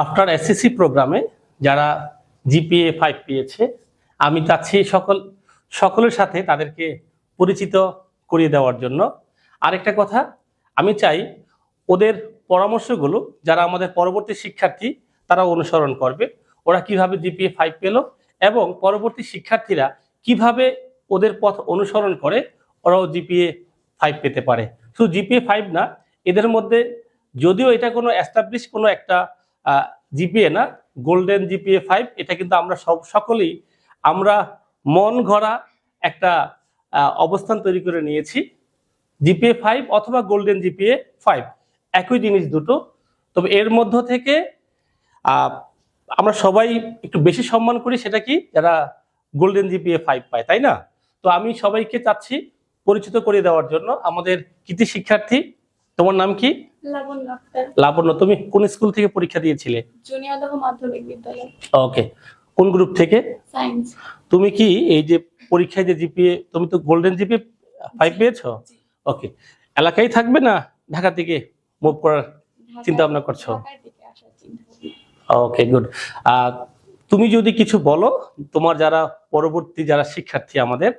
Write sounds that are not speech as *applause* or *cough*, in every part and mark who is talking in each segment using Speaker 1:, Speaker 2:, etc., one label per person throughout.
Speaker 1: After SSC প্রোগ্রামে যারা GPA five পেয়েছে, আমি চাচ্ছি সকল, সকলের সাথে তাদেরকে পরিচিত করিয়ে দেওয়ার জন্য। আরেকটা কথা, আমি চাই ওদের পরামর্শগুলো, যারা আমাদের পরবর্তী শিক্ষার্থী, তারা অনুসরণ করবে। ওরা কীভাবে জিপিএ ফাইভ পেল এবং পরবর্তী শিক্ষার্থীরা কীভাবে ওদের পথ অনুসরণ করে, ওরাও জিপিএ ফাইভ পেতে পারে। শুধু জিপিএ ফাইভ না, এদের মধ্যে যদিও এটা কোনো অ্যাস্টাবলিশ কোনো একটা জিপিএ না গোল্ডেন জিপিএ ফাইভ এটা কিন্তু আমরা সব সকলেই, আমরা মন গড়া একটা অবস্থান তৈরি করে নিয়েছি। জিপিএ ফাইভ অথবা গোল্ডেন জিপিএ ফাইভ একই জিনিস দুটো। তবে এর মধ্য থেকে আমরা সবাই একটু বেশি সম্মান করি সেটা কি? যারা গোল্ডেন জিপিএ ফাইভ পায়, তাই না? তো আমি সবাইকে চাচ্ছি পরিচিত করে দেওয়ার জন্য আমাদের কৃতি শিক্ষার্থী তোমার নাম কি?
Speaker 2: লাবণ্য
Speaker 1: তুমি কোন স্কুল থেকে পরীক্ষা দিয়েছিলে?
Speaker 2: মাধ্যমিক বিদ্যালয়।
Speaker 1: ওকে কোন গ্রুপ থেকে?
Speaker 2: সায়েন্স
Speaker 1: তুমি কি এই যে পরীক্ষায় যে জিপিএ তুমি তো গোল্ডেন জিপিএ ফাইভ পেয়েছ? ওকে এলাকায় থাকবে না ঢাকা থেকে মুভ করার চিন্তা ভাবনা করছ? ওকে গুড আর তুমি যদি কিছু বলো তোমার যারা পরবর্তী যারা শিক্ষার্থী আমাদের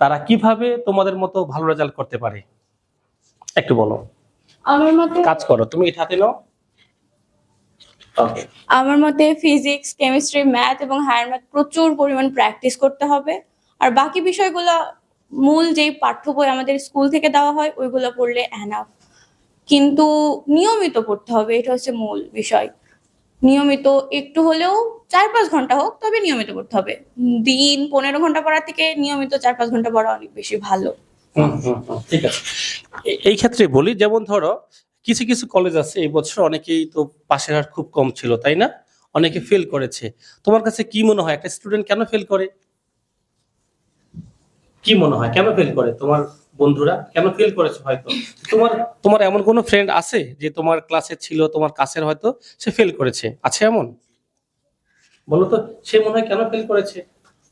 Speaker 1: তারা কীভাবে তোমাদের মতো ভালো রেজাল্ট করতে পারে? একটু বলো।
Speaker 2: আমার মতে
Speaker 1: কাজ করো তুমি এটা হাতে নাও।
Speaker 2: আমার মতে ফিজিক্স কেমিস্ট্রি ম্যাথ এবং হায়ার ম্যাথ প্রচুর পরিমাণ প্র্যাকটিস করতে হবে। আর বাকি বিষয়গুলো মূল যেই পাঠ্য বই আমাদের স্কুল থেকে দেওয়া হয় ওইগুলো পড়লে অ্যানাফ কিন্তু নিয়মিত পড়তে হবে এটা হচ্ছে মূল বিষয়। নিয়মিত একটু হলেও চার পাঁচ ঘণ্টা হোক তবে নিয়মিত পড়তে হবে। দিন পনেরো ঘণ্টা পড়ার থেকে নিয়মিত চার পাঁচ ঘণ্টা পড়া অনেক বেশি ভালো।
Speaker 1: ঠিক আছে। এই ক্ষেত্রে বলি যেমন ধরো কিছু কিছু কলেজ আছে এই বছর অনেকেই তো পাশের হার খুব কম ছিল তাই না? অনেকে ফেল করেছে। তোমার কাছে কি মনে হয়? একটা স্টুডেন্ট কেন ফেল করে? কি মনে হয়? কেন ফেল করে? তোমার বন্ধুরা কেন ফেল করেছে হয়তো? তোমার তোমার এমন কোনো ফ্রেন্ড আছে যে তোমার ক্লাসে ছিল তোমার কাছের হয়তো সে ফেল করেছে? আছে এমন? বলো তো সে মনে হয় কেন ফেল করেছে?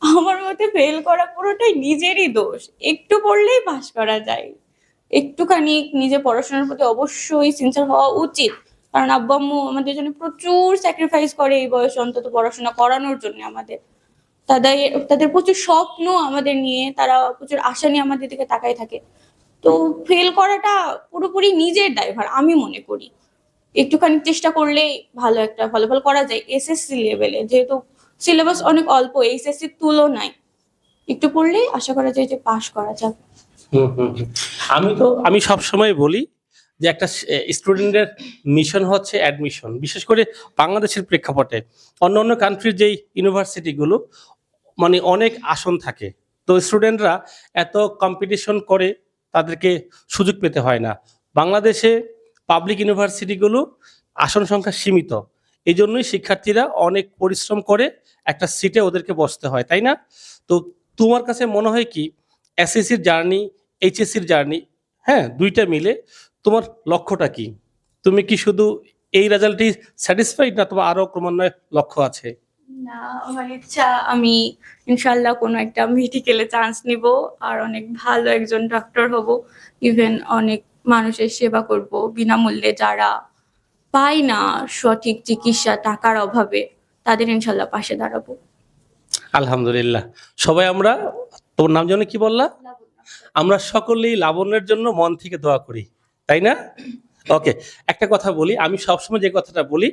Speaker 2: আমার মতে ফেল করা পুরোটাই নিজেরই দোষ। একটু পড়লেই পাস করা যায়। একটুখানি নিজে পড়াশোনার প্রতি অবশ্যই সিনসিয়ার হওয়া উচিত। কারণ আব্বু আম্মু আমাদের জন্য প্রচুর স্যাক্রিফাইস করে এই বয়সে অন্তত পড়াশোনা করানোর জন্য আমাদের। তাদের তাদের প্রচুর স্বপ্ন আমাদের নিয়ে, তারা প্রচুর আশা নিয়ে আমাদের দিকে তাকাই থাকে। তো ফেল করাটা পুরোপুরি নিজের দায়ভার, আমি মনে করি। একটুখানি চেষ্টা করলেই ভালো একটা ফলাফল করা যায় এসএসসি লেভেলে যেহেতু সিলেবাস অনেক অল্প এইচএসসির তুলনায়। একটু পড়লেই আশা করা যায় যে পাশ করা যাবে।
Speaker 1: আমি তো, আমি সব সময় বলি যে একটা স্টুডেন্টের মিশন হচ্ছে অ্যাডমিশন। বিশেষ করে বাংলাদেশের প্রেক্ষাপটে। অন্য অন্য কান্ট্রির যেই ইউনিভার্সিটিগুলো মানে অনেক আসন থাকে। তো স্টুডেন্টরা এত কম্পিটিশন করে তাদেরকে সুযোগ পেতে হয় না। বাংলাদেশে পাবলিক ইউনিভার্সিটিগুলো আসন সংখ্যা সীমিত। এই জন্যই শিক্ষার্থীরা অনেক পরিশ্রম করে একটা সিটে ওদেরকে বসতে হয়, তাই না? তো তোমার কাছে মনে হয় কি এসএসসির জার্নি এইচএসসির জার্নি হ্যাঁ দুইটা মিলে তোমার লক্ষ্যটা কি? তুমি কি শুধু এই রেজাল্টই স্যাটিসফাইড না তোমার আরও ক্রমান্বয়ে লক্ষ্য আছে?
Speaker 2: না, আমার ইচ্ছা, আমি ইনশাল্লাহ কোনো একটা মেডিকেলে চান্স নিব আর অনেক ভালো একজন ডক্টর হব। ইভেন অনেক মানুষের সেবা করব। বিনামূল্যে যারা পায় না সঠিক চিকিৎসা টাকার অভাবে। তাদের ইনশাল্লাহ পাশে দাঁড়াবো।
Speaker 1: আলহামদুলিল্লাহ। সবাই আমরা তোমার নাম জন্য কি বললা? আমরা সকলেই লাবণ্যের জন্য মন থেকে দোয়া করি, তাই না? ওকে, একটা কথা বলি, আমি সবসময় যে কথাটা বলি,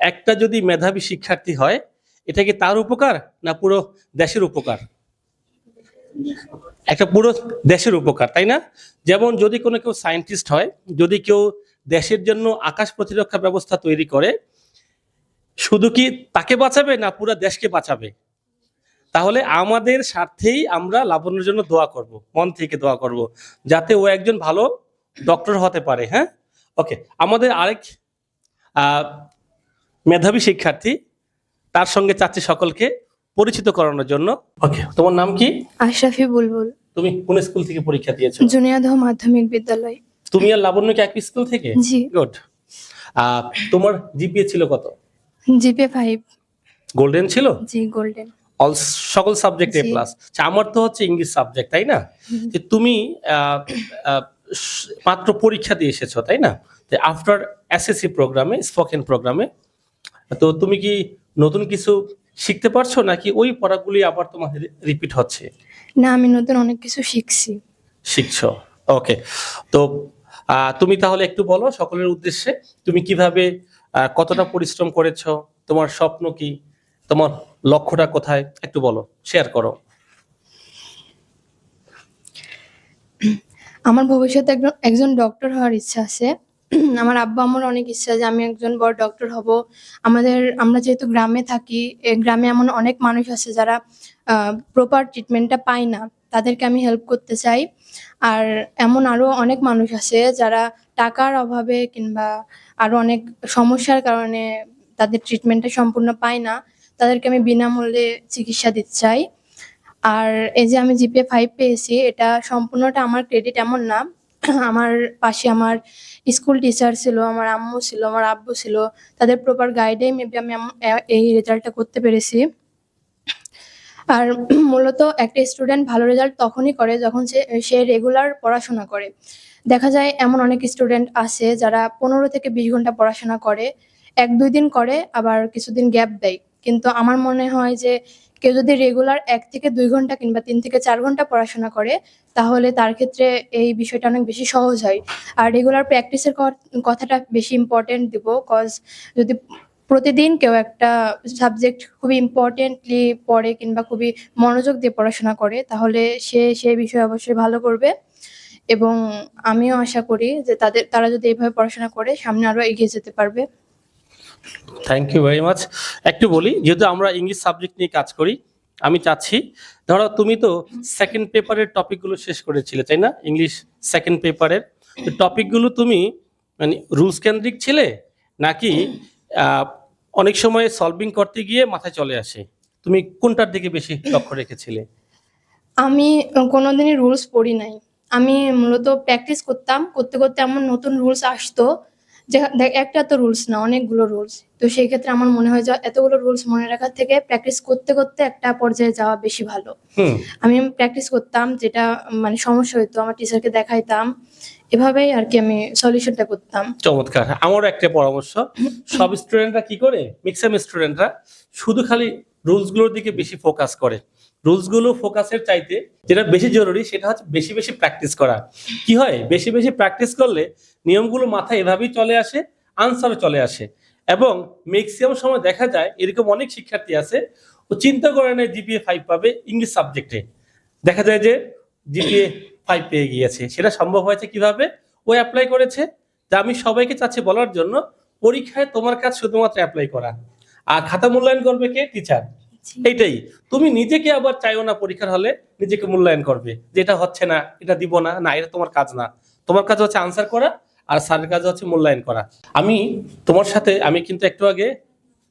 Speaker 1: একটা যদি মেধাবী শিক্ষার্থী হয়, এটা কি তার উপকার না পুরো দেশের উপকার? একটা পুরো দেশের উপকার, তাই না? যেমন যদি কোনো কেউ সায়েন্টিস্ট হয়, যদি কেউ দেশের জন্য আকাশ প্রতিরক্ষা ব্যবস্থা তৈরি করে শুধু কি তাকে বাঁচাবে না পুরো দেশকে বাঁচাবে? তাহলে আমাদের স্বার্থেই আমরা লাবণ্যের জন্য দোয়া করব মন থেকে দোয়া করব যাতে ও একজন ভালো ডক্টর হতে পারে হ্যাঁ? ওকে আমাদের আরেক মেধাবী শিক্ষার্থী তার সঙ্গে চাচ্ছি সকলকে পরিচিত করানোর জন্য। ওকে তোমার নাম কি?
Speaker 3: আশরাফি বুলবুল।
Speaker 1: তুমি কোন স্কুল থেকে পরীক্ষা দিয়েছ?
Speaker 3: জুনিয়াদহ মাধ্যমিক বিদ্যালয়।
Speaker 1: তুমি আর লাবণ্য কি একই স্কুল থেকে?
Speaker 3: জি।
Speaker 1: গুড তোমার জিপিএ ছিল কত?
Speaker 3: জিপিএ ফাইভ
Speaker 1: গোল্ডেন ছিল?
Speaker 3: জি গোল্ডেন
Speaker 1: অল সকল সাবজেক্ট এ প্লাস আমার তো হচ্ছে ইংলিশ সাবজেক্ট তাই না? যে তুমি মাত্র পরীক্ষা দিয়ে এসেছ তাই না? যে আফটার এসএসসি প্রোগ্রামে স্পোকেন প্রোগ্রামে তো তুমি কি নতুন কিছু শিখতে পারছ? নাকি ওই পড়াগুলি আবার তোমার রিপিট হচ্ছে?
Speaker 3: না আমি নতুন অনেক কিছু শিখছি।
Speaker 1: শিখছো। ওকে তো তুমি তাহলে একটু বলো সকলের উদ্দেশ্যে, তুমি কীভাবে কতটা পরিশ্রম করেছ, তোমার স্বপ্ন কি, তোমার লক্ষ্যটা কোথায়, একটু বলো শেয়ার করো।
Speaker 3: আমার ভবিষ্যতে একজন একজন ডক্টর হওয়ার ইচ্ছা আছে। আমার আব্বা আমার অনেক ইচ্ছা যে আমি একজন বড় ডক্টর হব। আমাদের, আমরা যেহেতু গ্রামে থাকি গ্রামে এমন অনেক মানুষ আছে যারা প্রপার ট্রিটমেন্টটা পায় না। তাদেরকে আমি হেল্প করতে চাই। আর এমন আরও অনেক মানুষ আছে যারা টাকার অভাবে কিংবা আরও অনেক সমস্যার কারণে তাদের ট্রিটমেন্টটা সম্পূর্ণ পায় না, তাদেরকে আমি বিনামূল্যে চিকিৎসা দিতে চাই। আর এই যে আমি জিপে ফাইভ পেয়েছি, এটা সম্পূর্ণটা আমার ক্রেডিট এমন না। *clears throat* আমার পাশে আমার স্কুল টিচার ছিল, আমার আম্মু ছিল, আমার আব্বু ছিল, তাদের প্রপার গাইডে মেবি আমি এই রেজাল্টটা করতে পেরেছি। আর *clears throat* মূলত একটা স্টুডেন্ট ভালো রেজাল্ট তখনই করে যখন সে সে রেগুলার পড়াশোনা করে। দেখা যায় এমন অনেক স্টুডেন্ট আছে যারা পনেরো থেকে বিশ ঘণ্টা পড়াশোনা করে, এক দুই দিন করে, আবার কিছুদিন গ্যাপ দেয়। কিন্তু আমার মনে হয় যে, কেউ যদি রেগুলার এক থেকে দুই ঘণ্টা কিংবা তিন থেকে চার ঘণ্টা পড়াশোনা করে, তাহলে তার ক্ষেত্রে এই বিষয়টা অনেক বেশি সহজ হয়। আর রেগুলার প্র্যাকটিসের কথাটা বেশি ইম্পর্টেন্ট দিব কজ যদি প্রতিদিন কেউ একটা সাবজেক্ট খুবই ইম্পর্টেন্টলি পড়ে কিংবা খুবই মনোযোগ দিয়ে পড়াশোনা করে, তাহলে সে সেই বিষয়ে অবশ্যই ভালো করবে। এবং আমিও আশা করি যে তাদের, তারা যদি এইভাবে পড়াশোনা করে, সামনে আরও এগিয়ে যেতে পারবে।
Speaker 1: থ্যাংক ইউ ভেরি মাচ একটু বলি, যেহেতু আমরা ইংলিশ সাবজেক্ট নিয়ে কাজ করি, আমি চাচ্ছি, ধরো তুমি তো সেকেন্ড পেপারের টপিকগুলো শেষ করেছিলে, তাই না? ইংলিশ সেকেন্ড পেপারের টপিকগুলো তুমি মানে রুলস কেন্দ্রিক ছিলে? নাকি অনেক সময় সলভিং করতে গিয়ে মাথায় চলে আসে। তুমি কোনটার দিকে বেশি লক্ষ্য রেখেছিলে?
Speaker 3: আমি কোনোদিনই রুলস পড়ি নাই। আমি মূলত প্র্যাকটিস করতাম। করতে করতে এমন নতুন রুলস আসতো। যে একটা তো রুলস না অনেকগুলো রুলস তো সেই ক্ষেত্রে আমার মনে হয় যে এতগুলো রুলস মনে রাখার থেকে প্র্যাকটিস করতে করতে একটা পর্যায়ে যাওয়া বেশি ভালো। আমি প্র্যাকটিস করতাম যেটা মানে সমস্যা হতো আমার টিচারকে দেখাইতাম। এভাবেই আর কি আমি সলিউশনটা করতাম।
Speaker 1: চমৎকার। আমারও একটা পরামর্শ। সব স্টুডেন্টরা কি করে? ম্যাক্সিমাম স্টুডেন্টরা শুধু খালি রুলসগুলোর দিকে বেশি ফোকাস করে। রুলসগুলো ফোকাসের চাইতে যেটা বেশি জরুরি সেটা হচ্ছে বেশি বেশি প্র্যাকটিস করা। কি হয়? বেশি বেশি প্র্যাকটিস করলে নিয়মগুলো মাথায় এভাবেই চলে আসে আনসারও চলে আসে। এবং ম্যাক্সিমাম সময় দেখা যায় এরকম অনেক শিক্ষার্থী আছে, ও চিন্তা করে নেয় জিপিএ ফাইভ পাবে ইংলিশ সাবজেক্টে দেখা যায় যে জিপিএ ফাইভ পেয়ে গিয়েছে। সেটা সম্ভব হয়েছে কীভাবে? ও অ্যাপ্লাই করেছে। তা আমি সবাইকে চাচ্ছি বলার জন্য পরীক্ষায় তোমার কাজ শুধুমাত্র অ্যাপ্লাই করা। আর খাতা মূল্যায়ন করবে কে? টিচার এইটাই। তুমি নিজেকে আবার চাইও না পরীক্ষার হলে নিজেকে মূল্যায়ন করবে। যে এটা হচ্ছে না এটা দিব না না এটা তোমার কাজ না। তোমার কাজ হচ্ছে আনসার করা আর স্যারের কাজ হচ্ছে মূল্যায়ন করা। আমি তোমার সাথে আমি কিন্তু একটু আগে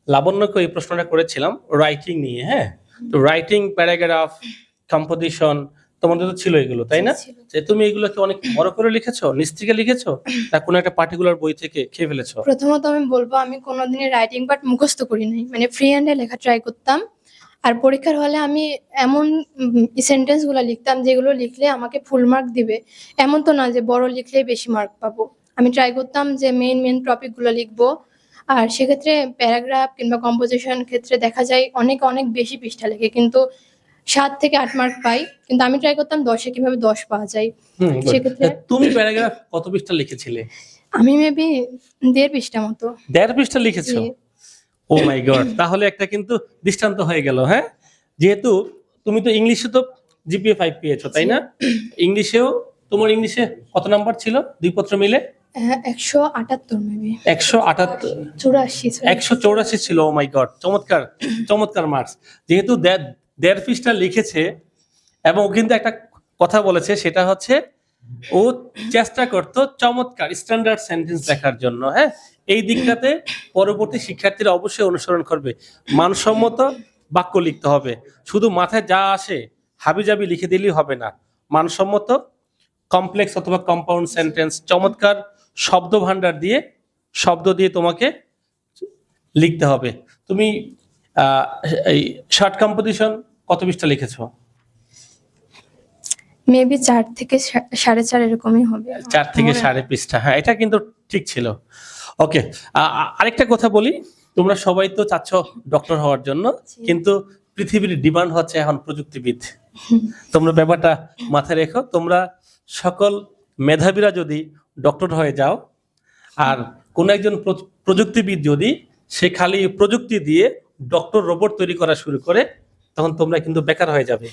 Speaker 1: লাবণ্যকে এই প্রশ্নটা করেছিলাম রাইটিং নিয়ে হ্যাঁ? তো রাইটিং প্যারাগ্রাফ কম্পোজিশন তোমাদের তো ছিল এগুলো তাই না। যে তুমি এগুলো কি অনেক বড় করে লিখেছো নিচ থেকে লিখেছো না কোনো একটা পার্টিকুলার বই থেকে খেয়ে ফেলেছো?
Speaker 3: প্রথমত আমি বলব আমি কোনোদিনই রাইটিং পার্ট মুখস্থ করি নাই। মানে ফ্রি হ্যান্ডে লেখা ট্রাই করতাম। আর পরীক্ষার হলে আমি এমন সেন্টেন্সগুলো লিখতাম যেগুলো লিখলে আমাকে ফুল মার্ক দিবে। এমন তো না যে বড় লিখলেই বেশি মার্ক পাবো। আমি ট্রাই করতাম যে মেইন মেইন টপিকগুলো লিখব। আর সেক্ষেত্রে প্যারাগ্রাফ কিংবা কম্পোজিশন ক্ষেত্রে দেখা যায় অনেক অনেক বেশি পৃষ্ঠা লেখে। কিন্তু সাত থেকে আট মার্ক পাই কিন্তু আমি ট্রাই করতাম দশে কীভাবে দশ পাওয়া যায়। সেক্ষেত্রে-
Speaker 1: তুমি প্যারাগ্রাফ কত পৃষ্ঠা লিখেছিলে?
Speaker 3: আমি মেবি দেড় পৃষ্ঠা মতো।
Speaker 1: দেড় পৃষ্ঠা লিখেছো? ও মাই গড তাহলে একটা কিন্তু দৃষ্টান্ত হয়ে গেল হ্যাঁ? যেহেতু তুমি তো ইংলিশে তো জিপিএ ফাইভ পেয়েছ তাই না? ইংলিশেও তোমার ইংলিশে কত নাম্বার ছিল? দুই পত্র মিলে?
Speaker 3: হ্যাঁ একশো আটাত্তর মেবি
Speaker 1: একশো আটাত্তর।
Speaker 3: চুরাশি
Speaker 1: একশো চৌরাশি ছিল ও মাই গড চমৎকার চমৎকার মার্কস যেহেতু পৃষ্ঠা লিখেছে এবং ও কিন্তু একটা কথা বলেছে, সেটা হচ্ছে, ও চেষ্টা করতো চমৎকার স্ট্যান্ডার্ড সেন্টেন্স লেখার জন্য হ্যাঁ? এই দিকটাতে পরবর্তী শিক্ষার্থীরা অবশ্যই অনুসরণ করবে। মানসম্মত বাক্য লিখতে হবে। শুধু মাথায় যা আসে, হাবিজাবি লিখে দিলেই হবে না। মানসম্মত কমপ্লেক্স অথবা কম্পাউন্ড সেন্টেন্স চমৎকার শব্দ ভান্ডার দিয়ে, শব্দ দিয়ে তোমাকে লিখতে হবে। তুমি এই শর্ট কম্পোজিশন কত পৃষ্ঠা লিখেছো?
Speaker 3: মেবি চার থেকে সাড়ে চার এরকমই হবে।
Speaker 1: চার থেকে সাড়ে পৃষ্ঠা হ্যাঁ এটা কিন্তু ঠিক ছিল। ওকে আরেকটা কথা বলি তোমরা সবাই তো চাচ্ছ ডক্টর হওয়ার জন্য কিন্তু পৃথিবীর ডিমান্ড হচ্ছে এখন প্রযুক্তিবিদ। তোমরা ব্যাপারটা মাথায় রেখো তোমরা সকল মেধাবীরা যদি ডক্টর হয়ে যাও আর কোন একজন প্রযুক্তিবিদ যদি সে খালি প্রযুক্তি দিয়ে ডক্টর রোবট তৈরি করা শুরু করে তখন তোমরা কিন্তু বেকার হয়ে যাবে।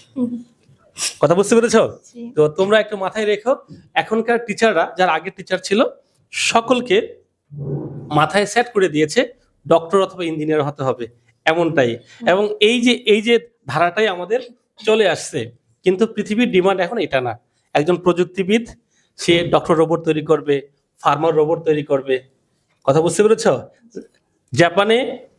Speaker 1: কথা বুঝতে পেরেছ? তো তোমরা একটু মাথায় রেখো এখনকার টিচাররা যারা আগের টিচার ছিল সকলকে মাথায় সেট করে দিয়েছে ডক্টর অথবা ইঞ্জিনিয়ার হতে হবে এমনটাই। এবং এই যে এই যে ধারাটাই আমাদের চলে আসছে কিন্তু পৃথিবীর ডিমান্ড এখন এটা না। একজন প্রযুক্তিবিদ সে ডক্টর রোবট তৈরি করবে ফার্মার রোবট তৈরি করবে। কথা বুঝতে পেরেছ? জাপানে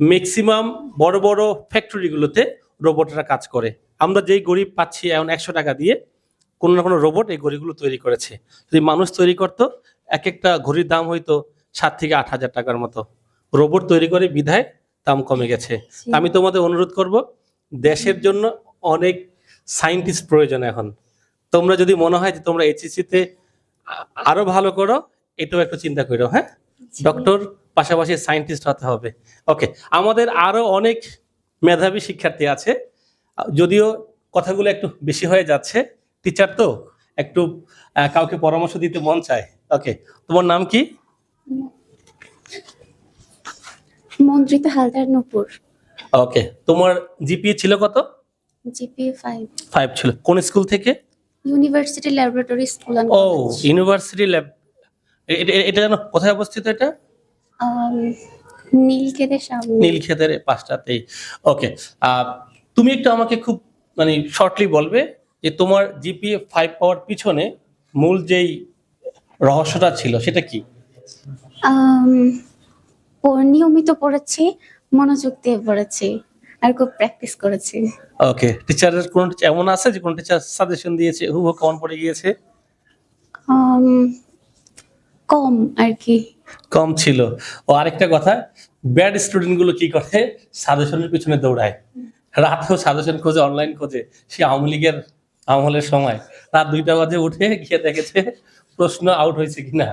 Speaker 1: ম্যাক্সিমাম বড় বড় ফ্যাক্টরিগুলোতে রোবটরা কাজ করে। আমরা যেই গরিব পাচ্ছি এখন একশো টাকা দিয়ে কোনো না কোনো রোবট এই ঘড়িগুলো তৈরি করেছে। যদি মানুষ তৈরি করতো এক একটা ঘড়ির দাম হয়তো সাত থেকে আট হাজার টাকার মতো। রোবট তৈরি করে বিধায় দাম কমে গেছে। তা আমি তোমাদের অনুরোধ করব দেশের জন্য অনেক সায়েন্টিস্ট প্রয়োজন এখন। তোমরা যদি মনে হয় যে তোমরা এইচএসিতে আরও ভালো করো এটাও একটু চিন্তা করো হ্যাঁ? ডক্টর পাশাপাশি সায়েন্টিস্ট হতে হবে। ওকে আমাদের আরও অনেক মেধাবী শিক্ষার্থী আছে। যদিও কথাগুলো একটু বেশি হয়ে যাচ্ছে টিচার তো একটু কাউকে পরামর্শ দিতে মন চায়। ওকে তোমার নাম কি?
Speaker 4: মন্ত্রিতা হালদার নূপুর।
Speaker 1: ওকে তোমার জিপিএ ছিল কত?
Speaker 4: জিপি ফাইভ
Speaker 1: ফাইভ ছিল। কোন স্কুল থেকে?
Speaker 4: ইউনিভার্সিটি ল্যাবরেটরি স্কুল
Speaker 1: ও ইউনিভার্সিটি ল্যাব এটা যেন কোথায় অবস্থিত এটা?
Speaker 4: নীলকেদের সামনে।
Speaker 1: নীলক্ষেতের পাঁচটাতেই ওকে তুমি একটু আমাকে খুব মানে শর্টলি বলবে যে তোমার জিপিএ ফাইভ পাওয়ার পিছনে মূল যেই রহস্যটা ছিল সেটা কি?
Speaker 4: নিয়মিত পড়েছি মনোযোগ দিয়ে পড়েছি আর খুব প্র্যাকটিস করেছি।
Speaker 1: ওকে টিচারের কোন এমন আছে যে কোন টিচার সাজেশন দিয়েছে হু কমন পড়ে গিয়েছে?
Speaker 4: কম আর কি।
Speaker 1: কম ছিল। ও আরেকটা কথা ব্যাড স্টুডেন্টগুলো কি করে? সাজেশনের পিছনে দৌড়ায়। রাতেও সাজেশন খোঁজে অনলাইন খোঁজে। সে আওয়ামী লীগের আমলের সময়। রাত দুইটা বাজে উঠে গিয়ে দেখেছে, প্রশ্ন আউট হয়েছে কিনা।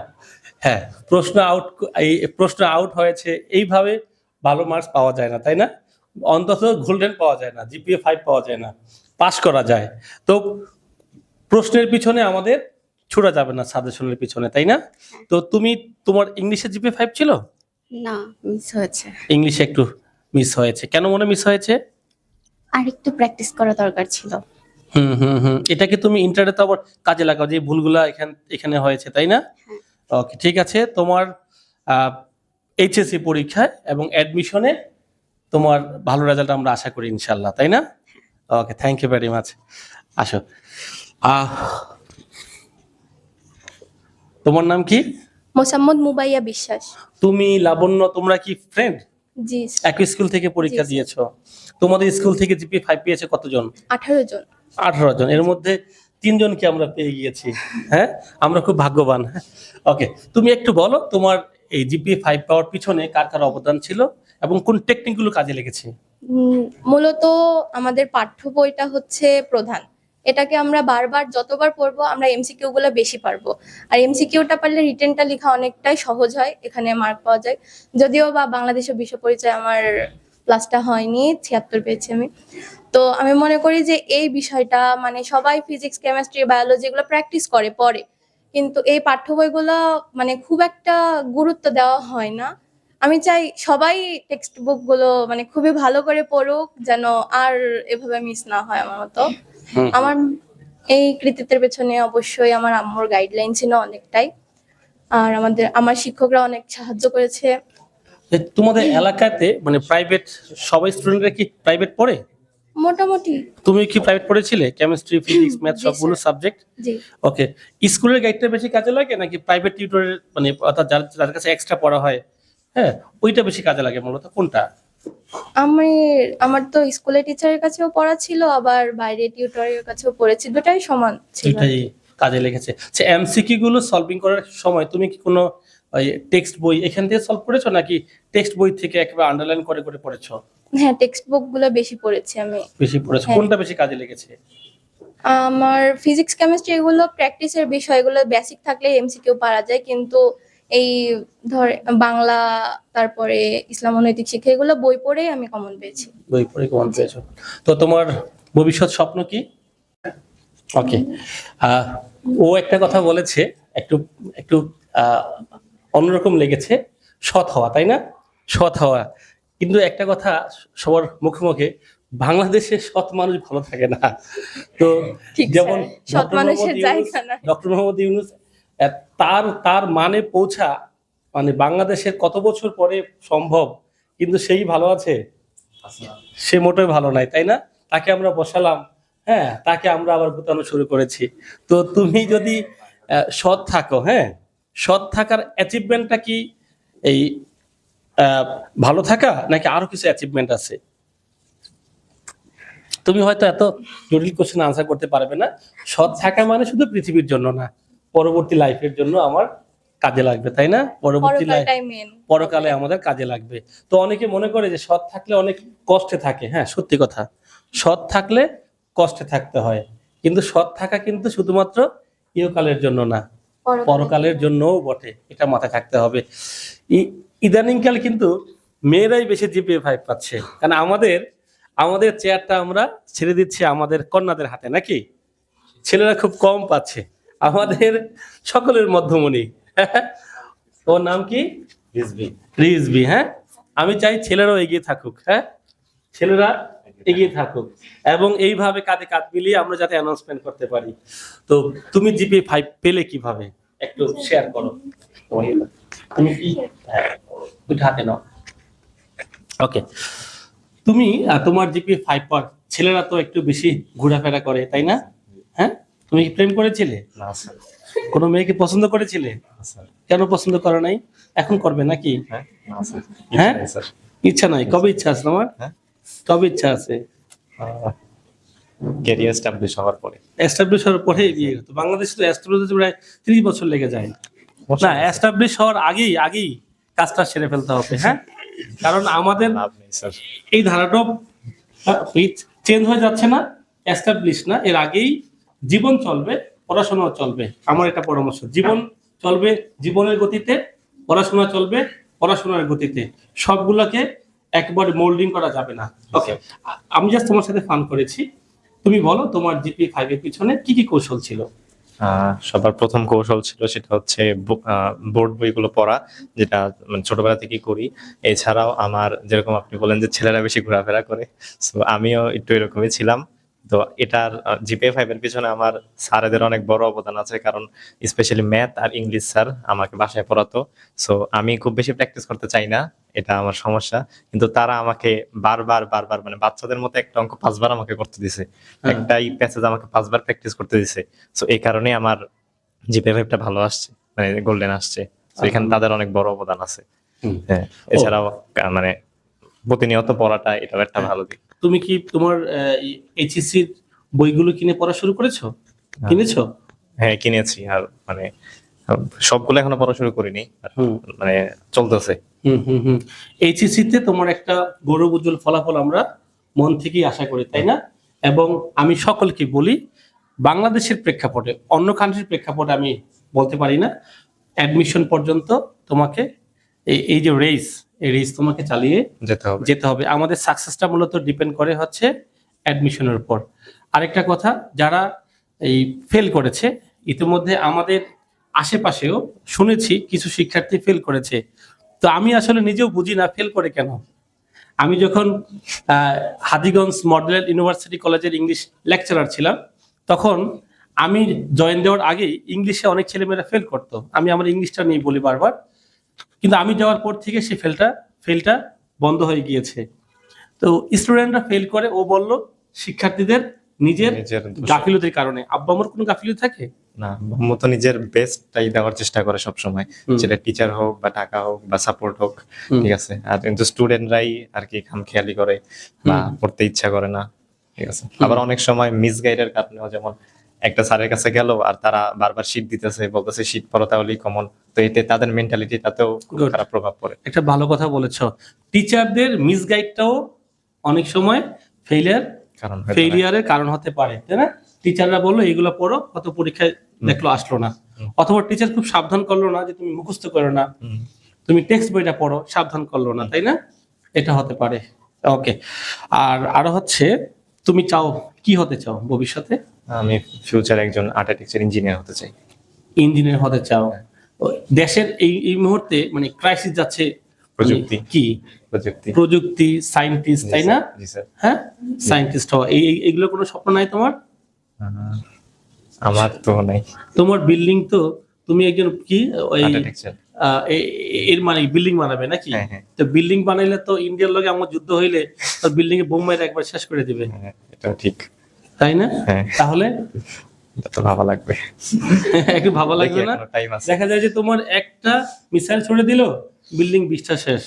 Speaker 1: হ্যাঁ প্রশ্ন আউট এই প্রশ্ন আউট হয়েছে। এইভাবে ভালো মার্কস পাওয়া যায় না, তাই না? অন্তত গোল্ডেন পাওয়া যায় না জিপিএ ফাইভ পাওয়া যায় না। পাস করা যায়। তো প্রশ্নের পিছনে আমাদের ছোড়া যাবে না সাজেশনের পিছনে তাই না? তো তুমি তোমার ইংলিশে জিপিএ ফাইভ ছিল?
Speaker 4: না মিস হয়েছে।
Speaker 1: ইংলিশে একটু মিস হয়েছে। কেন মনে মিস হয়েছে?
Speaker 4: আর একটু প্র্যাকটিস করা দরকার ছিল।
Speaker 1: হুম হুম হুম। এটাকে তুমি ইন্টারনেটে আবার কাজে লাগাও যে ভুলগুলা এখান এখানে হয়েছে তাই না? ওকে ঠিক আছে। তোমার এইচএসসি পরীক্ষায় এবং অ্যাডমিশনে তোমার ভালো রেজাল্ট আমরা আশা করি ইনশাল্লাহ তাই না? Okay thank you very much আসো। আহ, তোমার নাম কি?
Speaker 3: মোসাম্মদ মুবাইয়া বিশ্বাস।
Speaker 1: তুমি লাবণ্য তোমরা কি ফ্রেন্ড
Speaker 3: জি
Speaker 1: একই স্কুল থেকে পরীক্ষা দিয়েছ। তোমাদের স্কুল থেকে জিপি ফাইভ পেয়েছে কতজন?
Speaker 3: আঠারো জন।
Speaker 1: আঠারো জন। এর মধ্যে তিনজনকে আমরা পেয়ে গিয়েছি। হ্যাঁ? আমরা খুব ভাগ্যবান ওকে তুমি একটু বলো তোমার এই জিপি ফাইভ পাওয়ার পিছনে কার কার অবদান ছিল এবং কোন টেকনিকগুলো কাজে লেগেছে?
Speaker 3: মূলত আমাদের পাঠ্য বইটা হচ্ছে প্রধান। এটাকে আমরা বারবার, যতবার পড়ব আমরা এমসিকিউ গুলো বেশি পারব। আর এমসিকিউটা পারলে রিটেনটা লেখা অনেকটাই সহজ হয়, এখানে মার্ক পাওয়া যায়। যদিও বা বাংলাদেশের বিশ্ব পরিচয় আমার ক্লাসটা হয়নি, ছিয়াত্তর পেয়েছি আমি। তো আমি মনে করি যে এই বিষয়টা মানে সবাই ফিজিক্স কেমিস্ট্রি বায়োলজি এগুলো প্র্যাকটিস করে পরে কিন্তু এই পাঠ্য বইগুলো মানে খুব একটা গুরুত্ব দেওয়া হয় না। আমি চাই সবাই টেক্সট বুকগুলো মানে খুবই ভালো করে পড়ুক, যেন আর এভাবে মিস না হয় আমার মতো। আমার এই কৃতিত্বের পেছনে অবশ্যই আমার আম্মুর গাইডলাইন ছিল অনেকটাই। আর আমাদের আমার শিক্ষকরা অনেক সাহায্য করেছে।
Speaker 1: তোমাদের এলাকাতে মানে প্রাইভেট সবাই স্টুডেন্টরা কি প্রাইভেট পড়ে?
Speaker 3: মোটামুটি।
Speaker 1: তুমি কি প্রাইভেট পড়েছিলে? কেমিস্ট্রি ফিজিক্স ম্যাথ সবগুলো সাবজেক্ট
Speaker 3: জি।
Speaker 1: ওকে স্কুলের গাইডটা বেশি কাজে লাগে নাকি প্রাইভেট টিউটরের মানে অর্থাৎ যার যার কাছে এক্সট্রা পড়া হয়? হ্যাঁ ওইটা বেশি কাজে লাগে মূলত কোনটা?
Speaker 3: আমি আমার তো স্কুলের টিচারের কাছেও পড়া ছিল আবার বাইরে টিউটরের কাছেও পড়েছি দুটাই সমান ছিল
Speaker 1: কাজে লেগেছে। আচ্ছা এমসিকিউ গুলো সলভিং করার সময় তুমি কি কোনো টেক্সট বই এখান থেকে সলভ করেছ নাকি টেক্সট বই থেকে একেবারে আন্ডারলাইন করে করে পড়েছো?
Speaker 3: হ্যাঁ টেক্সট বুকগুলো বেশি পড়েছি আমি।
Speaker 1: বেশি পড়েছো।
Speaker 3: হ্যাঁ।
Speaker 1: কোনটা বেশি কাজে লেগেছে?
Speaker 3: আমার ফিজিক্স কেমিস্ট্রি এগুলো প্র্যাকটিসের বিষয় এগুলো বেসিক থাকলে এমসিকিউ পারা যায় কিন্তু এই ধর বাংলা তারপরে ইসলাম ও নৈতিক শিক্ষা এগুলো বই পড়েই আমি কমন পেয়েছি।
Speaker 1: বই পড়ে কমন পেয়েছ। তো তোমার ভবিষ্যৎ স্বপ্ন কি? ওকে ও একটা কথা বলেছে একটু একটু আহ, অন্যরকম লেগেছে সৎ হওয়া তাই না? সৎ হওয়া। কিন্তু একটা কথা সবার মুখে মুখে বাংলাদেশে সৎ মানুষ ভালো থাকে না। তো যেমন
Speaker 3: সৎ মানুষের জায়গা না
Speaker 1: ডক্টর মোহাম্মদ ইউনুস তার তার মানে পৌঁছা মানে বাংলাদেশের কত বছর পরে সম্ভব, কিন্তু সেই ভালো আছে? সে মোটেই ভালো নাই, তাই না? তাকে আমরা বসালাম হ্যাঁ তাকে আমরা আবার গুতানো শুরু করেছি। তো তুমি যদি সৎ থাকো হ্যাঁ? সৎ থাকার অ্যাচিভমেন্টটা কি এই ভালো থাকা, নাকি আরও কিছু অ্যাচিভমেন্ট আছে? তুমি হয়তো এত জটিল কোশ্চেন আনসার করতে পারবে না। সৎ থাকা মানে শুধু পৃথিবীর জন্য না পরবর্তী লাইফের জন্য আমার কাজে লাগবে তাই না? পরবর্তী লাইফ পরকালে আমাদের কাজে লাগবে। তো অনেকে মনে করে যে সৎ থাকলে অনেক কষ্টে থাকে। হ্যাঁ সত্যি কথা। সৎ থাকলে কষ্টে থাকতে হয়। কিন্তু সৎ থাকা কিন্তু শুধুমাত্র ইহকালের জন্য না পরকালের জন্যও বটে। এটা মাথায় থাকতে হবে। ইদানিংকাল কিন্তু মেয়েরাই বেশি জিপিএ ফাইভ পাচ্ছে। কারণ আমাদের আমাদের চেয়ারটা আমরা ছেড়ে দিচ্ছি আমাদের কন্যাদের হাতে নাকি? ছেলেরা খুব কম পাচ্ছে। আমাদের সকলের মধ্যমণি। ওর নাম কি? রিজবি হ্যাঁ? আমি চাই ছেলেরাও এগিয়ে থাকুক হ্যাঁ? ছেলেরা এগিয়ে থাকুক। এবং এইভাবে কাঁধে কাঁধ মিলিয়ে আমরা যাতে অ্যানাউন্সমেন্ট করতে পারি। তো তুমি জিপি ফাইভ পেলে কীভাবে? একটু শেয়ার করো। তুমি কি? হ্যাঁ, দুটো হাতে নাও। ওকে তুমি তোমার জিপি ফাইভ পর। ছেলেরা তো একটু বেশি ঘোরাফেরা করে তাই না? তুমি কি প্রেম করেছিলে?
Speaker 5: না স্যার।
Speaker 1: কোনো মেয়েকে পছন্দ করেছিলে? কেন পছন্দ করো নাই? এখন করবে নাকি?
Speaker 5: হ্যাঁ? না স্যার।
Speaker 1: হ্যাঁ?
Speaker 5: ইচ্ছা স্যার।
Speaker 1: ইচ্ছা নাই। কবে ইচ্ছা আছে তোমার?
Speaker 5: হ্যাঁ?
Speaker 1: কবে ইচ্ছা আছে?
Speaker 5: ক্যারিয়ার স্টাবলিশ হওয়ার পরে।
Speaker 1: এস্টাবলিশ হওয়ার পরে বিয়ে হতো। বাংলাদেশে তো এস্টাবলিশ প্রায় ত্রিশ বছর লেগে যায়। না এস্টাবলিশ হওয়ার আগেই আগেই কাজটা সেরে ফেলতে হবে হ্যাঁ? কারণ আমাদের এই ধারাটা চেঞ্জ হয়ে যাচ্ছে না এস্টাবলিশ না। এর আগেই জীবন চলবে পড়াশোনাও চলবে। আমার এটা পরামর্শ জীবন চলবে জীবনের গতিতে পড়াশোনা চলবে পড়াশোনার গতিতে। সবগুলোকে একবারে মোল্ডিং করা যাবে না। ওকে আমি জাস্ট তোমার সাথে ফান করেছি। তুমি বলো তোমার জিপি ফাইভ এর পিছনে কি কি কৌশল ছিল?
Speaker 5: আহ, সবার প্রথম কৌশল ছিল সেটা হচ্ছে বোর্ড বইগুলো পড়া যেটা মানে ছোটবেলা থেকেই করি। এছাড়াও আমার যেরকম আপনি বলেন যে ছেলেরা বেশি ঘোরাফেরা করে সো আমিও একটু এরকমই ছিলাম। তো এটার জিপে ফাইভ এর পিছনে আমার স্যারেদের অনেক বড় অবদান আছে কারণ স্পেশালি ম্যাথ আর ইংলিশ স্যার আমাকে বাসায় পড়াতো। সো আমি খুব বেশি প্র্যাকটিস করতে চাই না এটা আমার সমস্যা। কিন্তু তারা আমাকে বারবার বারবার মানে বাচ্চাদের মতো একটা অঙ্ক পাঁচবার আমাকে করতে দিছে।
Speaker 1: হ্যাঁ।
Speaker 5: একটাই প্যাসেজ আমাকে পাঁচবার প্র্যাকটিস করতে দিছে। সো এই কারণে আমার জিপে ফাইভটা ভালো আসছে মানে গোল্ডেন আসছে। তো এখানে তাদের অনেক বড় অবদান আছে। হ্যাঁ এছাড়াও মানে প্রতিনিয়ত পড়াটা এটাও একটা ভালো দিক।
Speaker 1: তুমি কি তোমার এইচএসসির বইগুলো কিনে পড়া শুরু করেছ? কিনেছো?
Speaker 5: হ্যাঁ কিনেছি আর মানে সবগুলো এখনও পড়া শুরু করিনি মানে চলতেছে।
Speaker 1: হুম হুম হুম। এইচএসসিতে তোমার একটা গৌরব উজ্জ্বল ফলাফল আমরা মন থেকেই আশা করি তাই না? এবং আমি সকলকে বলি বাংলাদেশের প্রেক্ষাপটে অন্য কান্ট্রির প্রেক্ষাপটে আমি বলতে পারি না অ্যাডমিশন পর্যন্ত তোমাকে এই যে রেস এই রেস তোমাকে চালিয়ে
Speaker 5: যেতে হবে।
Speaker 1: যেতে হবে। আমাদের সাকসেসটা মূলত ডিপেন্ড করে হচ্ছে অ্যাডমিশনের উপর। আরেকটা কথা যারা এই ফেল করেছে ইতিমধ্যে আমাদের আশেপাশেও শুনেছি কিছু শিক্ষার্থী ফেল করেছে। তো আমি আসলে নিজেও বুঝি না ফেল করে কেন। আমি যখন হাদিগঞ্জ মডেল ইউনিভার্সিটি কলেজের ইংলিশ লেকচারার ছিলাম তখন আমি জয়েন দেওয়ার আগেই ইংলিশে অনেক ছেলেমেয়েরা ফেল করতো। আমি আমার ইংলিশটা নিয়ে বলি বারবার কিন্তু আমি যাওয়ার পর থেকে সে ফেলটা ফেলটা বন্ধ হয়ে গিয়েছে। তো স্টুডেন্টরা ফেল করে ও বলল শিক্ষার্থীদের নিজের গাফিলতির কারণে। আব্বা আমার কোনো গাফিলতি থাকে?
Speaker 5: না মোহাম্মদ তো নিজের বেস্টটাই দেওয়ার চেষ্টা করে সব সময় সেটা টিচার হোক বা টাকা হোক বা সাপোর্ট হোক ঠিক আছে? আর কিন্তু স্টুডেন্টরাই আর কি খামখেয়ালি করে বা পড়তে ইচ্ছা করে না ঠিক আছে? আবার অনেক সময় মিসগাইডের কারণেও যেমন একটা স্যারের কাছে গেল আর তারা বারবার শীট দিতেছে বলতেছে শীট পড়ো তাহলেই কমন তো এতে তাদের মেন্টালিটিটাতেও খুব খারাপ প্রভাব পড়ে।
Speaker 1: একটা ভালো কথা বলেছ। টিচারদের মিসগাইডটাও অনেক সময় ফেলিয়ার
Speaker 5: কারণ
Speaker 1: ফেলিয়ারের কারণ হতে পারে তাই না? টিচাররা বলল এগুলো পড়ো কত পরীক্ষায় দেখল আসলো না। অথবা টিচার খুব সাবধান করল না যে তুমি মুখস্থ করো না। তুমি টেক্সট বইটা পড়ো সাবধান করল না তাই না? এটা হতে পারে। ওকে আর আরও হচ্ছে তুমি চাও কি হতে চাও ভবিষ্যতে?
Speaker 5: আমি ফিউচার একজন আর্কিটেকচার ইঞ্জিনিয়ার হতে চাই।
Speaker 1: ইঞ্জিনিয়ার হতে চাও। দেশের এই এই মুহূর্তে মানে ক্রাইসিস যাচ্ছে মানে
Speaker 5: প্রযুক্তি।
Speaker 1: কি?
Speaker 5: প্রযুক্তি।
Speaker 1: প্রযুক্তি সায়েন্টিস্ট তাই না? হ্যাঁ? সায়েন্টিস্ট হওয়া। এই এগুলো কোনো স্বপ্ন নাই তোমার?
Speaker 5: আমার তো নাই।
Speaker 1: তোমার বিল্ডিং তো তুমি একজন কি? ওই এর মানে বিল্ডিং বানাবে নাকি?
Speaker 5: হ্যাঁ, হ্যাঁ।
Speaker 1: তো বিল্ডিং বানাইলে তো ইন্ডিয়ার লগে আমার যুদ্ধ হইলে তো বিল্ডিং এ বোম একবার শেষ করে দিবে।
Speaker 5: এটা ঠিক।
Speaker 1: তাই না?
Speaker 5: হ্যাঁ।
Speaker 1: তাহলে?
Speaker 5: তো ভালো লাগবে। *laughs*
Speaker 1: একটু ভালো লাগবে না? দেখা যায় যে তোমার একটা মিসাইল ছড়ে দিল বিল্ডিং বিশটা শেষ।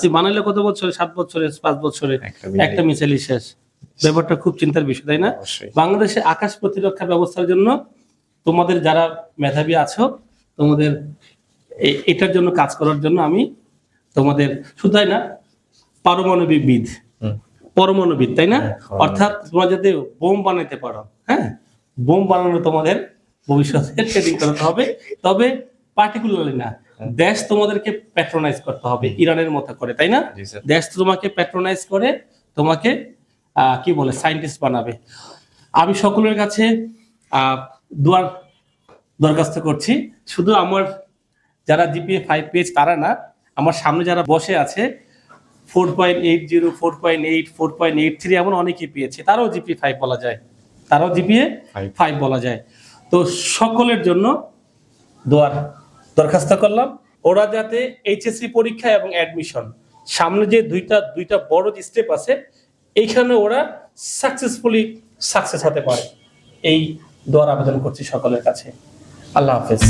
Speaker 1: তুই বানাইলে কত বছরে? সাত বছরে পাঁচ বছরে?
Speaker 5: একটা
Speaker 1: মিসাইলই শেষ। ব্যাপারটা খুব চিন্তার বিষয় তাই না? বাংলাদেশে আকাশ প্রতিরক্ষা ব্যবস্থার জন্য তোমাদের যারা মেধাবী আছো তোমাদের এটার জন্য কাজ করার জন্য আমি তোমাদের শুধু তাই না পারমাণবিকবিদ
Speaker 5: হুম।
Speaker 1: পরমাণুবিদ তাই না?
Speaker 5: হ্যাঁ,
Speaker 1: অর্থাৎ তোমরা যাতে বোম বানাইতে পারো হ্যাঁ? বোম বানানো তোমাদের ভবিষ্যতে ট্রেনিং করতে হবে। তবে পার্টিকুলারলি না
Speaker 5: হ্যাঁ।
Speaker 1: দেশ তোমাদেরকে প্যাট্রোনাইজ করতে হবে ইরানের মতো করে তাই না? দেশ তোমাকে প্যাট্রোনাইজ করে তোমাকে আহ, কি বলে সায়েন্টিস্ট বানাবে। আমি সকলের কাছে দোয়ার দরখাস্ত করছি। শুধু আমার যারা জিপিএ ফাইভ পেয়েছে তারা না আমার সামনে যারা বসে আছে four point eight zero four point eight four point eight three এমন অনেকেই পেয়েছে। তারাও জিপিএ ফাইভ বলা যায়। তারাও জিপিএ. ফাইভ বলা যায়। তো সকলের জন্য দোয়ার দরখাস্ত করলাম। ওরা যাতে এইচএসসি পরীক্ষা এবং অ্যাডমিশন সামনে যে দুইটা দুইটা বড় যে স্টেপ আছে এইখানে ওরা সাকসেসফুলি সাকসেস হতে পারে। এই দোয়ার আবেদন করছি সকলের কাছে। আল্লাহ হাফেজ।